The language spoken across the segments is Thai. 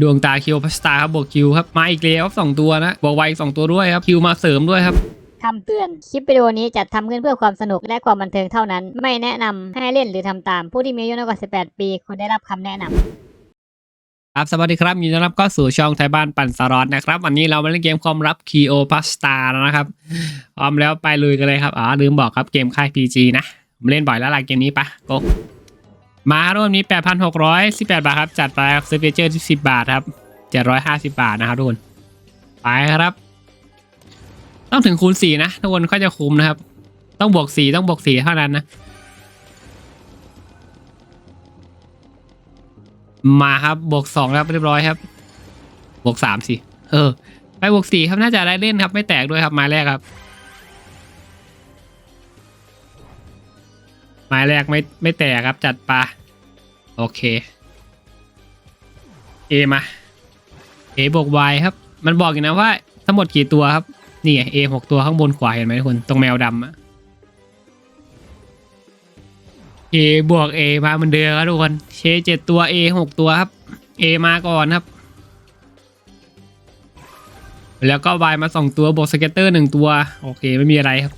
ดวงตาคิวพัสตาครับบวกคิวครับมาอีกแล้วครับสองตัวนะบวกไวอีกสองตัวด้วยครับคิวมาเสริมด้วยครับคำเตือน คลิปวิดีโอนี้จัดทำขึ้นเพื่อความสนุกและความบันเทิงเท่านั้น ไม่แนะนำให้เล่นหรือทำตาม ผู้ที่มีอายุน้อยกว่า 18 ปีควรได้รับคำแนะนำครับ สวัสดีครับยินดีต้อนรับก็สู่ช่องไทยบ้านปั่นสล็อตนะครับ วันนี้เรามาเล่นเกมความรับคีโอพัสตาแล้วนะครับพร้อมแล้วไปลุยกันเลยครับ อ๋อลืมบอกครับเกมค่าย PG นะผมเล่นบ่อยแล้วล่ะเกมนี้ปะโก มาร่วมนี้ 8,618 บาทครับ จัดไปซื้อเฟเจอร์ที่10 บาทครับ 750 บาทนะครับทุกคน ไปครับ ต้องถึงคูณ 4 นะทุกคนก็จะคุ้มนะครับ ต้องบวก 4 ต้องบวก 4 เท่านั้นนะ มาครับบวกสองครับเรียบร้อยครับ บวกสามสิ เออ ไปบวกสี่ครับน่าจะได้เล่นครับ ไม่แตกด้วยครับไม้แรกครับ ไม้แรกไม่ไม่แตกครับจัดปลาโอเคเอมาเอบวก Y ครับ มันบอกอยู่นะว่า ทั้งหมดกี่ตัวครับ นี่ไง A หกตัวข้างบนขวาเห็นไหมทุกคน ตรงแมวดำอะ A บวก A มาเหมือนเดิมครับทุกคนเชเจ็ดตัว A หกตัวครับ A มาก่อนครับ แล้วก็ Y มาสองตัวบวกสเก็ตเตอร์หนึ่งตัว โอเค ไม่มีอะไรครับ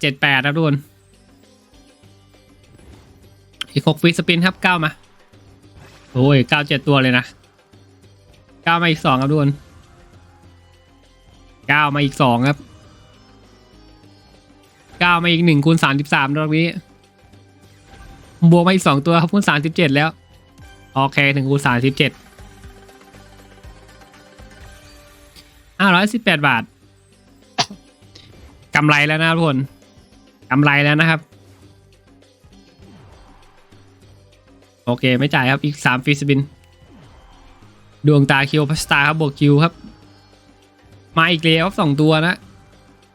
เจ็ดแปดครับทุกคนอีกหกฟิสปินครับเก้ามา โอ้ยเก้าเจ็ดตัวเลยนะเก้ามาอีกสองครับทุกคนเก้ามาอีกสองครับเก้ามาอีกหนึ่งคูณสามสิบสามรอบนี้บวกมาอีกสองตัวครับคูณสามสิบเจ็ดแล้ว โอเคถึงคูณสามสิบเจ็ดห้าร้อยสิบแปดบาทกำไรแล้วนะทุกคน กำไรแล้วนะครับ โอเคไม่จ่ายครับอีกสามฟรีสปิน ดวงตาคิวพัสตาครับบวกคิวครับ มาอีกแล้วครับสองตัวนะ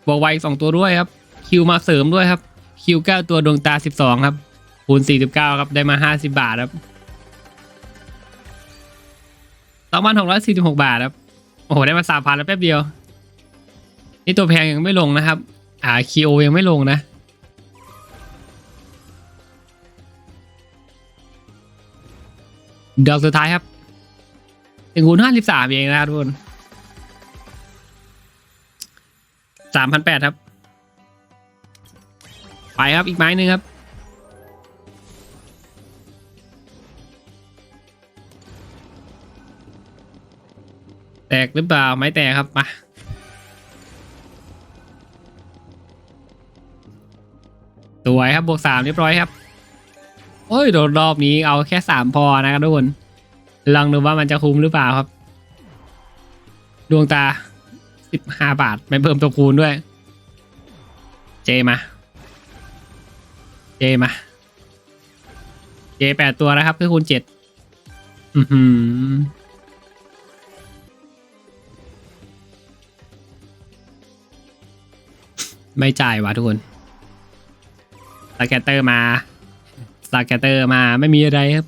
บวกไวอีกสองตัวด้วยครับ คิวมาเสริมด้วยครับคิวเก้าตัวดวงตาสิบสองครับคูณสี่สิบเก้าครับได้มาห้าสิบาทครับสองพันหกร้อยสี่สิบหกบาทครับโอ้โหได้มาสามพันแล้วแป๊บเดียว นี่ตัวแพงยังไม่ลงนะครับ อ่าคิโอยังไม่ลงนะ ดอกสุดท้ายครับถึงคูณห้าสิบสามเองนะครับทุกคนสามพันแปดครับ ไปครับอีกไม้หนึ่งครับ แตกหรือเปล่า ไม้แตกครับ มาสวยครับบวกสามเรียบร้อยครับ โอ้ยโดรอบนี้เอาแค่สามพอนะครับทุกคนลองดูว่ามันจะคุ้มหรือเปล่าครับ ดวงตาสิบห้าบาท ไม่เพิ่มตัวคูณด้วย เจมา เจมา เจแปดตัวนะครับ คือคูณเจ็ดอือหือไม่จ่ายว่ะทุกคนสแกตเตอร์มา สแกตเตอร์มาไม่มีอะไรครับ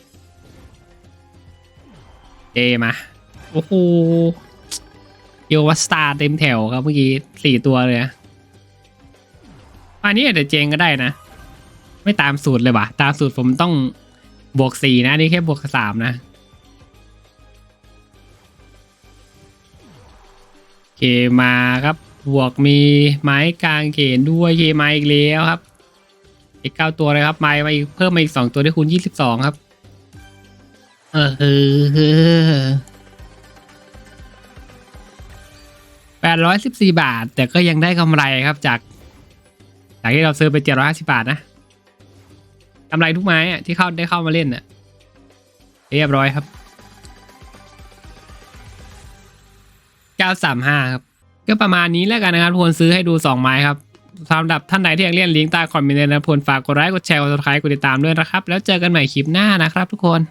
เจมา โอ้โหโยวัสตาร์เต็มแถวครับเมื่อกี้สี่ตัวเลยนะอันนี้อาจจะเจงก็ได้นะ ไม่ตามสูตรเลยว่ะ ตามสูตรผมต้องบวกสี่นะ นี่แค่บวกสามนะ เคมาครับ บวกมีไม้กลางเขนด้วยเคมาอีกแล้วครับ อีกเก้าตัวเลยครับไม้มาอีกเพิ่มมาอีกสองตัวได้คูณยี่สิบสองครับ เออแปดร้อยสิบสี่บาท แต่ก็ยังได้กำไรครับจาก จากที่เราซื้อไปเจ็ดร้อยห้าสิบาทนะกำไรทุกไม้อะที่เข้าได้เข้ามาเล่นน่ะเรียบร้อยครับเก้าสามห้าครับ ก็ประมาณนี้แล้วกันนะครับทุกคนซื้อให้ดูสองไม้ครับ สำหรับท่านใดที่อยากเล่นลิงก์ใต้คอมเมนต์นะพลฝากกดไลค์กดแชร์กดติดตามด้วยนะครับ แล้วเจอกันใหม่คลิปหน้านะครับทุกคน